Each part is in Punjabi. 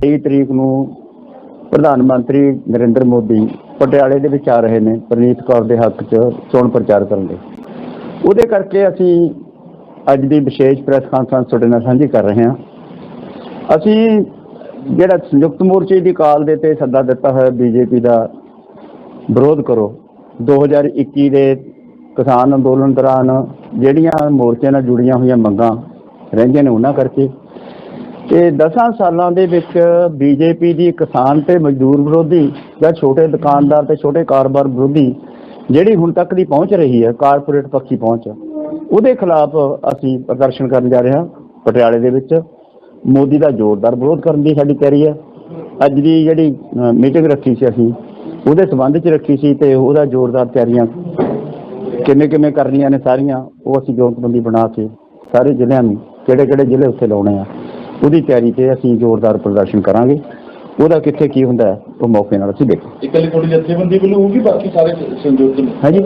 23 ਤਰੀਕ ਨੂੰ ਪ੍ਰਧਾਨ ਮੰਤਰੀ ਨਰਿੰਦਰ ਮੋਦੀ ਪਟਿਆਲੇ ਦੇ ਵਿੱਚ ਆ ਰਹੇ ਨੇ, ਪ੍ਰਨੀਤ ਕੌਰ ਦੇ ਹੱਕ 'ਚ ਚੋਣ ਪ੍ਰਚਾਰ ਕਰਨ ਲਈ ਉਹਦੇ ਕਰਕੇ ਅਸੀਂ ਅੱਜ ਦੀ ਵਿਸ਼ੇਸ਼ ਪ੍ਰੈਸ ਕਾਨਫਰੰਸ ਤੁਹਾਡੇ ਨਾਲ ਸਾਂਝੀ ਕਰ ਰਹੇ ਹਾਂ। ਅਸੀਂ ਜਿਹੜਾ ਸੰਯੁਕਤ ਮੋਰਚੇ ਦੀ ਕਾਲ ਦੇ ਤੇ ਸੱਦਾ ਦਿੱਤਾ ਹੋਇਆ ਬੀਜੇਪੀ ਦਾ ਵਿਰੋਧ ਕਰੋ 2021 ਦੇ ਕਿਸਾਨ ਅੰਦੋਲਨ ਦੌਰਾਨ ਜਿਹੜੀਆਂ ਮੋਰਚੇ ਨਾਲ ਜੁੜੀਆਂ ਹੋਈਆਂ ਮੰਗਾਂ ਰਹਿੰਦੀਆਂ ਨੇ ਉਹਨਾਂ ਕਰਕੇ ਤੇ 10 ਸਾਲਾਂ ਦੇ ਵਿੱਚ ਬੀਜੇਪੀ ਦੀ ਕਿਸਾਨ ਤੇ ਮਜ਼ਦੂਰ ਵਿਰੋਧੀ ਜਾਂ ਛੋਟੇ ਦੁਕਾਨਦਾਰ ਤੇ ਛੋਟੇ ਕਾਰੋਬਾਰ ਵਿਰੋਧੀ ਜਿਹੜੀ ਹੁਣ ਤੱਕ ਦੀ ਪਹੁੰਚ ਰਹੀ ਹੈ, ਕਾਰਪੋਰੇਟ ਪੱਖੀ ਪਹੁੰਚ, ਉਹਦੇ ਖਿਲਾਫ ਅਸੀਂ ਪ੍ਰਦਰਸ਼ਨ ਕਰਨ ਜਾ ਰਹੇ ਹਾਂ ਪਟਿਆਲੇ ਦੇ ਵਿੱਚ। ਮੋਦੀ ਦਾ ਜ਼ੋਰਦਾਰ ਵਿਰੋਧ ਕਰਨ ਦੀ ਸਾਡੀ ਤਿਆਰੀ ਹੈ। ਅੱਜ ਦੀ ਜਿਹੜੀ ਮੀਟਿੰਗ ਰੱਖੀ ਸੀ ਅਸੀਂ, ਉਹਦੇ ਸੰਬੰਧ 'ਚ ਰੱਖੀ ਸੀ ਤੇ ਉਹਦਾ ਜ਼ੋਰਦਾਰ ਤਿਆਰੀਆਂ ਕਿਵੇਂ ਕਿਵੇਂ ਕਰਨੀਆਂ ਨੇ ਸਾਰੀਆਂ, ਉਹ ਅਸੀਂ ਜੋਤਬੰਦੀ ਬਣਾ ਕੇ ਸਾਰੇ ਜ਼ਿਲ੍ਹਿਆਂ ਨੂੰ ਕਿਹੜੇ ਕਿਹੜੇ ਜ਼ਿਲ੍ਹੇ ਉੱਥੇ ਲਾਉਣੇ ਆ। ਉਹਦੀ ਤਿਆਰੀ ਤੇ ਅਸੀਂ ਜ਼ੋਰਦਾਰ ਪ੍ਰਦਰਸ਼ਨ ਕਰਾਂਗੇ। ਉਹਦਾ ਕਿੱਥੇ ਕੀ ਹੁੰਦਾ ਹੈ, ਉਹ ਮੌਕੇ ਨਾਲ ਅਸੀਂ ਦੇਖਾਂਗੇ। ਇਕੱਲੀ ਥੋੜੀ ਜਥੇਬੰਦੀ ਵੱਲੋਂ ਹੋਊਗੀ ਬਾਕੀ ਸਾਰੇ ਸੰਯੁਕਤ ਨੇ? ਹਾਂਜੀ।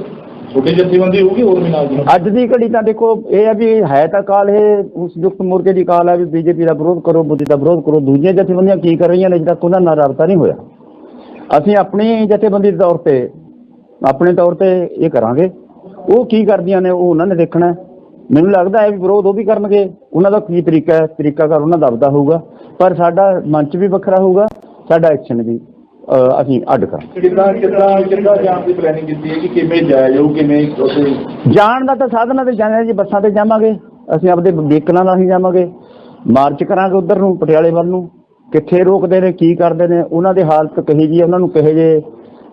ਛੋਟੀ ਜਥੇਬੰਦੀ ਹੋਊਗੀ ਹੋਰ ਵੀ ਨਾਲ ਅੱਜ ਦੀ ਘੜੀ ਤਾਂ ਦੇਖੋ ਇਹ ਹੈ ਵੀ ਹੈ ਤਾਂ ਕਾਲ ਇਹ ਉਸ ਯੁਕਤ ਮੋਰਚੇ ਦੀ ਕਾਲ ਹੈ ਵੀ ਬੀਜੇਪੀ ਦਾ ਵਿਰੋਧ ਕਰੋ ਮੋਦੀ ਦਾ ਵਿਰੋਧ ਕਰੋ ਦੂਜੀਆਂ ਜਥੇਬੰਦੀਆਂ ਕੀ ਕਰ ਰਹੀਆਂ ਨੇ ਅਜੇ ਤੱਕ ਉਹਨਾਂ ਨਾਲ ਰਾਬਤਾ ਨਹੀਂ ਹੋਇਆ। ਅਸੀਂ ਆਪਣੀ ਜਥੇਬੰਦੀ ਦੇ ਤੌਰ ਤੇ ਆਪਣੇ ਤੌਰ ਤੇ ਇਹ ਕਰਾਂਗੇ। ਉਹ ਕੀ ਕਰਦੀਆਂ ਨੇ ਉਹ ਉਹਨਾਂ ਨੇ ਦੇਖਣਾ ਹੈ। ਮੈਨੂੰ ਲੱਗਦਾ ਹੈ ਵੀ ਵਿਰੋਧ ਉਹ ਵੀ ਕਰਨਗੇ। ਉਹਨਾਂ ਦਾ ਕੀ ਤਰੀਕਾ ਹੈ? ਤਰੀਕਾ ਕਰ ਉਹਨਾਂ ਦਾ ਆਪਦਾ ਹੋਊਗਾ। ਪਰ ਸਾਡਾ ਮੰਚ ਵੀ ਵੱਖਰਾ ਹੋਊਗਾ ਸਾਡਾ ਐਕਸ਼ਨ ਵੀ ਅਸੀਂ ਅੱਡ ਕਰਾਂਗੇ। ਕਿੱਦਾਂ ਕਿੱਦਾਂ ਕਿੱਦਾਂ ਜਾਣ ਦੀ ਪਲੈਨਿੰਗ ਕੀਤੀ ਹੈ ਕਿ ਕਿਵੇਂ ਜਾਇਆ ਜਾਊ ਕਿਵੇਂ ਜਾਣ ਦਾ ਤਾਂ ਸਾਧਨਾਂ ਤੇ ਜਾਣਾ ਜੀ ਬੱਸਾਂ ਤੇ ਜਾਵਾਂਗੇ। ਅਸੀਂ ਆਪਦੇ ਵਹੀਕਲਾਂ ਨਾਲ ਹੀ ਜਾਵਾਂਗੇ। ਮਾਰਚ ਕਰਾਂਗੇ ਉਧਰ ਨੂੰ ਪਟਿਆਲੇ ਵੱਲ ਨੂੰ। ਕਿੱਥੇ ਰੋਕਦੇ ਨੇ ਕੀ ਕਰਦੇ ਨੇ ਉਹਨਾਂ ਦੀ ਹਾਲਤ ਕਹੀ ਜੀ ਉਹਨਾਂ ਨੂੰ ਕਹੇ ਜੇ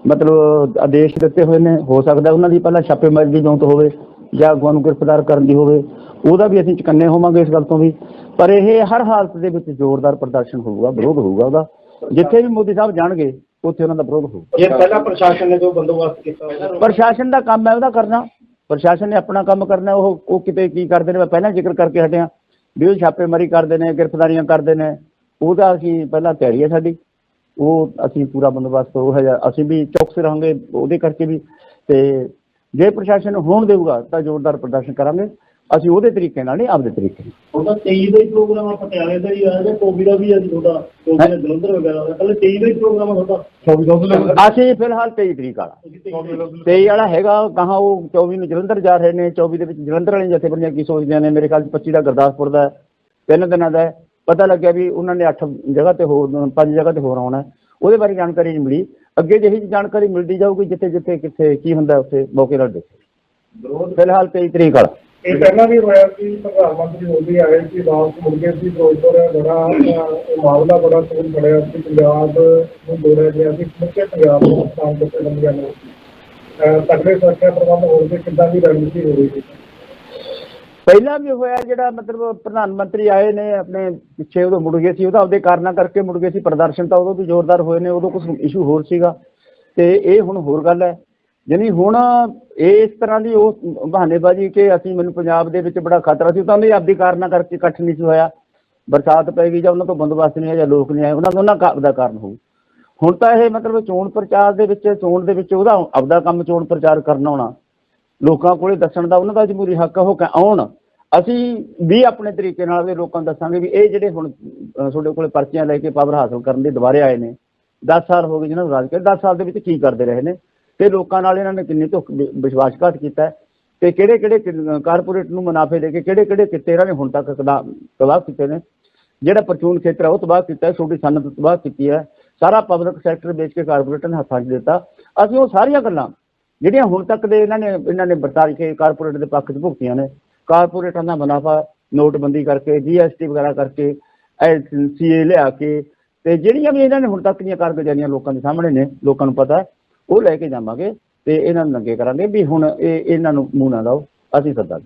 ਮਤਲਬ ਆਦੇਸ਼ ਦਿੱਤੇ ਹੋਏ ਨੇ। ਹੋ ਸਕਦਾ ਉਹਨਾਂ ਦੀ ਪਹਿਲਾਂ ਛਾਪੇਮਾਰੀ ਦੀ ਜੌਂਤ ਹੋਵੇ। ਜਾਂ ਅਗਵਾਂ ਨੂੰ ਗ੍ਰਿਫਤਾਰ ਕਰਨ ਦੀ ਹੋਵੇ ਉਹਦਾ ਵੀ ਅਸੀਂ ਚੁਕੰਨੇ ਹੋਵਾਂਗੇ ਇਸ ਗੱਲ ਤੋਂ ਵੀ। ਪਰ ਇਹ ਹਰ ਹਾਲਤ ਦੇ ਵਿੱਚ ਜ਼ੋਰਦਾਰ ਪ੍ਰਦਰਸ਼ਨ ਹੋਊਗਾ ਵਿਰੋਧ ਹੋਊਗਾ ਉਹਦਾ। ਜਿੱਥੇ ਵੀ ਮੋਦੀ ਸਾਹਿਬ ਜਾਣਗੇ ਉੱਥੇ ਉਹਨਾਂ ਦਾ ਵਿਰੋਧ ਹੋਊਗਾ। ਇਹ ਪਹਿਲਾਂ ਪ੍ਰਸ਼ਾਸਨ ਨੇ ਜੋ ਬੰਦੋਬਸਤ ਕੀਤਾ ਪ੍ਰਸ਼ਾਸਨ ਦਾ ਕੰਮ ਹੈ ਉਹਦਾ ਕਰਨਾ। ਪ੍ਰਸ਼ਾਸਨ ਨੇ ਆਪਣਾ ਕੰਮ ਕਰਨਾ ਉਹ ਉਹ ਕਿਤੇ ਕੀ ਕਰਦੇ ਨੇ ਮੈਂ ਪਹਿਲਾਂ ਜ਼ਿਕਰ ਕਰਕੇ ਹਟਿਆ। ਵੀ ਉਹ ਛਾਪੇਮਾਰੀ ਕਰਦੇ ਨੇ ਗ੍ਰਿਫਤਾਰੀਆਂ ਕਰਦੇ ਨੇ। ਉਹਦਾ ਅਸੀਂ ਪਹਿਲਾਂ ਤਿਆਰੀ ਹੈ ਸਾਡੀ। ਉਹ ਅਸੀਂ ਪੂਰਾ ਬੰਦੋਬਸਤ ਉਹ ਹੈ ਅਸੀਂ ਵੀ ਚੌਕਸ ਰਹਾਂਗੇ ਉਹਦੇ ਕਰਕੇ ਵੀ। ਤੇ ਜੇ ਪ੍ਰਸ਼ਾਸਨ ਹੋਣ ਦੇਊਗਾ ਤਾਂ ਜ਼ੋਰਦਾਰ ਪ੍ਰਦਰਸ਼ਨ ਕਰਾਂਗੇ। ਅਸੀਂ ਉਹਦੇ ਤਰੀਕੇ ਨਾਲ ਨਹੀਂ ਆਪਦੇ ਤਰੀਕੇ ਨਾਲ। ਉਹਦਾ 23 ਦਾ ਹੀ ਪ੍ਰੋਗਰਾਮ ਆ ਪਟਿਆਲੇ ਦਾ ਹੀ ਆ ਜਾਂ ਕੋਬੀ ਦਾ ਵੀ ਆ ਜੀ ਤੁਹਾਡਾ ਕੋਬੀ ਦਾ ਜਲੰਧਰ ਵਗੈਰਾ ਦਾ। ਕੱਲ 23 ਦਾ ਹੀ ਪ੍ਰੋਗਰਾਮ ਆ ਤੁਹਾਡਾ। ਅਸੀਂ ਫਿਲਹਾਲ 23 ਤਰੀਕ ਵਾਲਾ। 23 ਵਾਲਾ। ਹੈਗਾ ਕਹਾਂ ਉਹ 24 ਨੂੰ ਜਲੰਧਰ ਜਾ ਰਹੇ ਨੇ 24 ਦੇ ਵਿੱਚ ਜਲੰਧਰ ਵਾਲੀਆਂ ਜਥੇਬੰਦੀਆਂ ਕੀ ਸੋਚਦੀਆਂ ਨੇ? ਮੇਰੇ ਖਿਆਲ 'ਚ 25 ਦਾ ਗੁਰਦਾਸਪੁਰ ਦਾ ਤਿੰਨ ਦਿਨਾਂ ਦਾ। ਪਤਾ ਲੱਗਿਆ ਵੀ ਉਹਨਾਂ ਨੇ 8 ਜਗ੍ਹਾ ਤੇ ਹੋਰ ਪੰਜ ਜਗ੍ਹਾ ਤੇ ਹੋਰ ਆਉਣਾ ਹੈ। ਉਹਦੇ ਬਾਰੇ ਜਾਣਕਾਰੀ ਨਹੀਂ ਮਿਲੀ। ਅੱਗੇ ਜਿਹੀ ਜਾਣਕਾਰੀ ਮਿਲਦੀ ਜਾਊਗੀ ਜਿੱਥੇ ਜਿੱਥੇ ਕਿੱਥੇ ਕੀ ਹੁੰਦਾ ਉੱਥੇ ਮੌਕੇ ਨਾਲ ਦੇਖੋ। ਫਿਲਹਾਲ 23 ਤਰੀਕ ਵਾਲਾ। ਇਹ ਪਹਿਲਾਂ ਵੀ ਹੋਇਆ ਸੀ ਪ੍ਰਧਾਨ ਮੰਤਰੀ ਮੋਦੀ ਆਏ ਸੀ ਵਾਪਸ ਮੁੜ ਗਏ ਸੀ ਫਿਰੋਜ਼ਪੁਰ ਬੜਾ ਮਾਮਲਾ ਬੜਾ ਸੋਨ ਬਣਿਆ ਸੀ ਪੰਜਾਬ ਨੂੰ ਦੋੜਿਆ ਗਿਆ ਸੀ ਮੁੱਕੇ ਪੰਜਾਬ ਨੂੰ ਪਾਕਿਸਤਾਨ ਦੇ ਲੰਬਿਆਂ ਨੂੰ ਤਕੜੇ ਸੁਰੱਖਿਆ ਪ੍ਰਬੰਧ ਹੋਣ ਦੇ ਕਿੱਦਾਂ ਦੀ ਰਣਨੀਤੀ ਹੋ ਰਹੀ ਸੀ ਪਹਿਲਾਂ ਵੀ ਹੋਇਆ ਜਿਹੜਾ ਮਤਲਬ ਪ੍ਰਧਾਨ ਮੰਤਰੀ ਆਏ ਨੇ, ਆਪਣੇ ਪਿੱਛੇ ਉਦੋਂ ਮੁੜ ਗਏ ਸੀ ਉਹਦਾ ਆਪਦੇ ਕਾਰਨਾਂ ਕਰਕੇ ਮੁੜ ਗਏ ਸੀ, ਪ੍ਰਦਰਸ਼ਨ ਤਾਂ ਉਦੋਂ ਵੀ ਜ਼ੋਰਦਾਰ ਹੋਏ ਨੇ, ਉਦੋਂ ਕੁਝ ਇਸ਼ੂ ਹੋਰ ਸੀਗਾ। ਤੇ ਇਹ ਹੁਣ ਹੋਰ ਗੱਲ ਹੈ। ਜਾਣੀ ਹੁਣ ਇਹ ਇਸ ਤਰ੍ਹਾਂ ਦੀ ਉਹ ਬਹਾਨੇਬਾਜ਼ੀ ਕਿ ਅਸੀਂ ਮੈਨੂੰ ਪੰਜਾਬ ਦੇ ਵਿੱਚ ਬੜਾ ਖਤਰਾ ਸੀ ਤਾਂ ਉਹਨੇ ਆਪਦੀ ਕਾਰਨਾਂ ਕਰਕੇ ਇਕੱਠ ਨਹੀਂ ਸੀ ਹੋਇਆ। ਬਰਸਾਤ ਪੈ ਗਈ ਜਾਂ ਉਹਨਾਂ ਤੋਂ ਬੰਦੋਬਸਤ ਨਹੀਂ ਆਇਆ ਜਾਂ ਲੋਕ ਨਹੀਂ ਆਏ, ਉਹਨਾਂ ਦਾ ਉਹਨਾਂ ਕਾ- ਦਾ ਕਾਰਨ ਹੋਊ। ਹੁਣ ਤਾਂ ਇਹ ਮਤਲਬ ਚੋਣ ਪ੍ਰਚਾਰ ਦੇ ਵਿੱਚ, ਚੋਣ ਦੇ ਵਿੱਚ ਉਹਦਾ ਆਪਦਾ ਕੰਮ ਚੋਣ ਪ੍ਰਚਾਰ ਕਰਨਾ ਹੋਣਾ। ਲੋਕਾਂ ਕੋਲੇ ਦੱਸਣ ਦਾ ਉਹਨਾਂ ਦਾ ਜਮਹੂਰੀ ਹੱਕ ਆ ਉਹ ਆਉਣ। ਅਸੀਂ ਵੀ ਆਪਣੇ ਤਰੀਕੇ ਨਾਲ ਵੀ ਲੋਕਾਂ ਨੂੰ ਦੱਸਾਂਗੇ ਵੀ ਇਹ ਜਿਹੜੇ ਹੁਣ ਤੁਹਾਡੇ ਕੋਲੇ ਪਰਚੀਆਂ ਲੈ ਕੇ ਪਾਵਰ ਹਾਸਲ ਕਰਨ ਦੇ ਦੁਬਾਰੇ ਆਏ ਨੇ 10 ਸਾਲ ਹੋ ਗਏ ਜਿਹਨਾਂ ਨੂੰ ਰਾਜ ਕੇ 10 ਸਾਲ ਦੇ ਵਿੱਚ ਕੀ ਕਰਦੇ ਰਹੇ ਨੇ? ਤੇ ਲੋਕਾਂ ਨਾਲ ਇਹਨਾਂ ਨੇ ਕਿੰਨੀ ਧੋਖ ਵਿ- ਵਿਸ਼ਵਾਸਘਾਤ ਕੀਤਾ ਹੈ? ਤੇ ਕਿਹੜੇ ਕਿਹੜੇ ਕਾਰਪੋਰੇਟ ਨੂੰ ਮੁਨਾਫੇ ਦੇ ਕੇ ਕਿਹੜੇ ਕਿਹੜੇ ਕਿੱਤੇ ਇਹਨਾਂ ਨੇ ਹੁਣ ਤੱਕ ਤਬਾਹ ਤਬਾਹ ਕੀਤੇ ਨੇ? ਜਿਹੜਾ ਪਰਚੂਨ ਖੇਤਰ ਹੈ ਉਹ ਤਬਾਹ ਕੀਤਾ ਹੈ ਛੋਟੀ ਸਨਅਤ ਤਬਾਹ ਕੀਤੀ ਹੈ। ਸਾਰਾ ਪਬਲਿਕ ਸੈਕਟਰ ਵੇਚ ਕੇ ਕਾਰਪੋਰੇਟ ਨੇ ਹੱਥਾਂ 'ਚ ਦਿੱਤਾ। ਅਸੀਂ ਉਹ ਸਾਰੀਆਂ ਗੱਲਾਂ ਜਿਹੜੀਆਂ ਹੁਣ ਤੱਕ ਦੇ ਇਹਨਾਂ ਨੇ ਇਹਨਾਂ ਨੇ ਵਰਤਾਰ ਕੇ ਕਾਰਪੋਰੇਟ ਦੇ ਪੱਖ 'ਚ ਭੁਗਤੀਆਂ ਨੇ। ਕਾਰਪੋਰੇਟਾਂ ਦਾ ਮੁਨਾਫਾ ਨੋਟਬੰਦੀ ਕਰਕੇ ਜੀਐਸਟੀ ਵਗੈਰਾ ਕਰਕੇ ਸੀਏ ਲਿਆ ਕੇ ਤੇ ਜਿਹੜੀਆਂ ਵੀ ਇਹਨਾਂ ਨੇ ਹੁਣ ਤੱਕ ਦੀਆਂ ਕਾਰਗੁਜ਼ਾਰੀਆਂ ਲੋਕਾਂ ਦੇ ਸਾਹਮਣੇ ਨੇ, ਲੋਕਾਂ ਨੂੰ ਪਤਾ, ਉਹ ਲੈ ਕੇ ਜਾਵਾਂਗੇ ਤੇ ਇਹਨਾਂ ਨੂੰ ਨੰਗੇ ਕਰਾਂਗੇ ਵੀ ਹੁਣ ਇਹ, ਇਹਨਾਂ ਨੂੰ ਮੂੰਹ ਨਾ ਲਾਓ, ਅਸੀਂ ਸੱਦਾਂਗੇ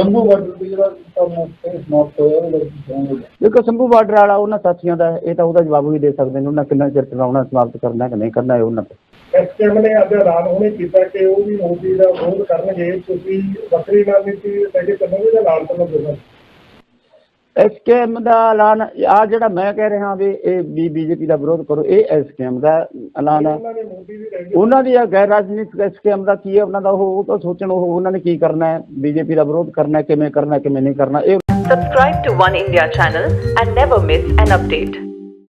ਸ਼ੰਭੂ ਬਾਰਡਰ ਤੇ ਜਿਹੜਾ ਤੁਹਾਨੂੰ ਸਮਾਪਤ ਹੋਇਆ ਉਹਦਾ ਕੀ ਦੇਖੋ ਸੰਭੂ ਬਾਰਡਰ ਵਾਲਾ ਉਹਨਾਂ ਸਾਥੀਆਂ ਦਾ ਇਹ ਤਾਂ ਉਹਦਾ ਜਵਾਬ ਵੀ ਦੇ ਸਕਦੇ ਨੇ ਉਹਨਾਂ ਕਿੰਨਾ ਚਿਰ ਚਲਾਉਣਾ ਸਮਾਪਤ ਕਰਨਾ ਕਿ ਨਹੀਂ ਕਰਨਾ ਇਹ ਉਹਨਾਂ ਤੇ। ਐਸਕੇਐਮ ਨੇ ਅੱਜ ਐਲਾਨ ਉਹਨੇ ਕੀਤਾ ਕਿ ਉਹ ਵੀ ਮੋਦੀ ਦਾ ਵਿਰੋਧ ਕਰਨਗੇ ਤੁਸੀਂ ਵੱਖਰੀ ਰਣਨੀਤੀ ਲੈ ਕੇ ਚੱਲੋਗੇ ਜਾਂ ਨਾਲ ਚੱਲੋਗੇ ਐਸਕੇਐਮ ਦਾ ਐਲਾਨ ਆ ਜਿਹੜਾ ਮੈਂ ਕਹਿ ਰਿਹਾ ਵੀ ਇਹ ਬੀਜੇਪੀ ਦਾ ਵਿਰੋਧ ਕਰੋ ਇਹ ਐਸਕੇਐਮ ਦਾ ਐਲਾਨ ਹੈ। ਉਹਨਾਂ ਦੀ ਗੈਰ ਰਾਜਨੀਤਿਕ ਐਸਕੇਐਮ ਦਾ ਕੀ ਹੈ ਉਹਨਾਂ ਦਾ ਉਹ ਤਾਂ ਸੋਚਣ ਉਹ ਉਹਨਾਂ ਨੇ ਕੀ ਕਰਨਾ ਹੈ? ਬੀਜੇਪੀ ਦਾ ਵਿਰੋਧ ਕਰਨਾ ਹੈ ਕਿਵੇਂ ਕਰਨਾ ਹੈ ਕਿਵੇਂ ਨਹੀਂ ਕਰਨਾ ਇਹ Subscribe to One India channel and never miss an update.